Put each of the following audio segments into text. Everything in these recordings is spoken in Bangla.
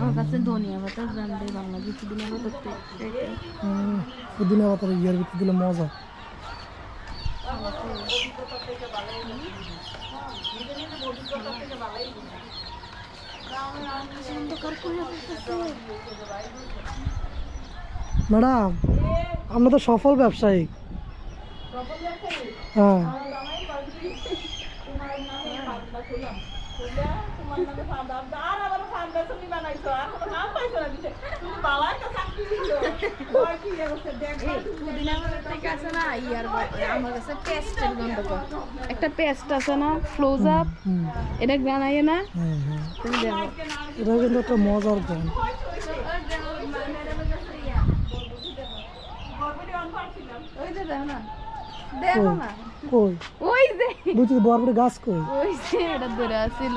আমার কাছে ধনিয়া ইয়ার মজা। ম্যাডাম আমরা তো সফল ব্যবসায়ী। হ্যাঁ। আর আবার ফান্ডা তুমি বানাইছো আর কোনো নাম পাইছো না দিছে তুমি বালাই তো চাকরি দিছো ওই কি অবস্থা দেখ পুদিনা থেকে আছে না ইয়ার আমার কাছে পেস্টের গন্ধ একটা পেস্ট আছে না ক্লোজ আপ এটা বানাইয়ে না? তুমি দেখো এটা কিন্তু একটা মজার গান ওই যে দেখো না। দেখো না কই? ওই যে বুঝছি বরবটি গাছ কই? ওই যে এটা ধরে আসছিল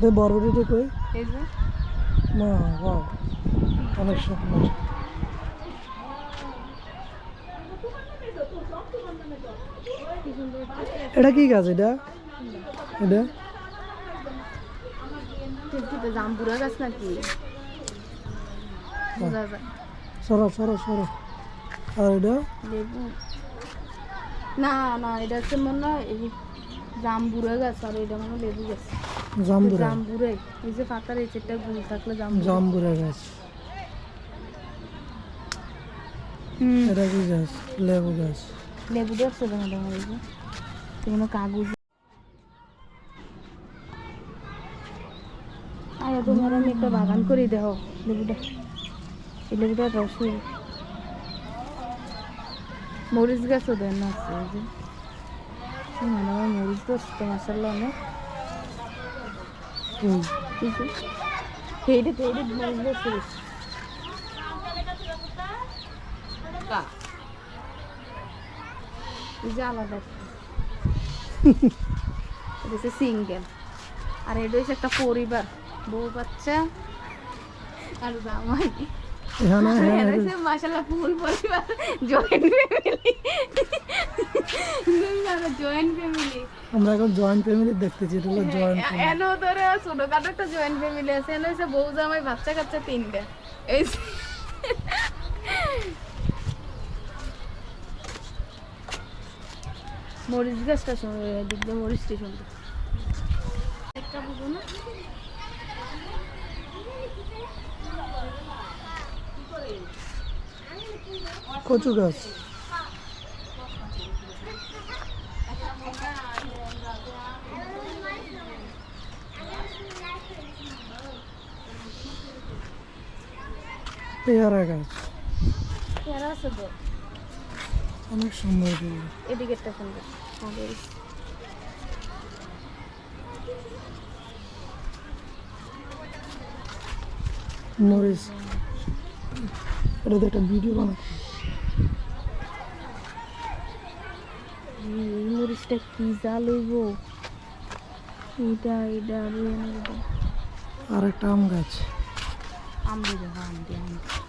তো বরবটিটা কই? এই যে। বাহ। অনেক সুন্দর। এটা কি গাছ এটা? এটা? জাম্বুরা গাছ নাকি? সরো সরো সরো। আর এটা? লেবু। না না এটা হচ্ছে মনে হয় এই জাম্বুরা গাছ আর এটা মনে হয় লেবু গাছ। জাম্বুরা। জাম্বুরে। এই যে পাতার এই চেটটা গুল থাকলে জাম্বুরা। জাম্বুরা গাছ। হুম। এটা কি গাছ? লেবু গাছ। লেবু দেখছ তোমার তোমার এই যে কোনো কাগজ আয় তোমার আমি একটা বাগান করে দেখো লেবুটা। এই লেবুটা রসুন মরিচ গাছও দেন না আছে এই যে। মানে আমার মরিচ গাছ তো মাসাল্লাহ অনেক। হুম, মরিচ গাছ করেছি এই যে আলাদা। এটা সিঙ্গেল আর এটা হচ্ছে একটা পরিবার। বউ বাচ্চা আর জামাই। এখানে হ্যাঁ এটা হচ্ছে মাসাল্লাহ ফুল পরিবার জয়েন্ট ফ্যামিলি জয়েন্ট ফ্যামিলি আমরা এখন জয়েন্ট ফ্যামিলি দেখতেছি এটা হলো জয়েন্ট এনো ধরে ছোটখাটো একটা জয়েন্ট ফ্যামিলি আছে এনে বউ জামাই বাচ্চা কাচ্চা তিনটা। এই মরিচ গাছটা এদিক মরিচটি সুন্দর একটা বুঝো না? কচু গাছ। পেয়ারা গাছ। পেয়ারা আছে তো। অনেক সুন্দর পেয়ারা। এদিকে একটা সুন্দর। মরিচ। এটা তো একটা ভিডিও বানা এই মরিচটা কি জাল হইব? এটা এটা আর একটা আম গাছ। আম দিয়ে আম দিয়ে আম দিয়ে।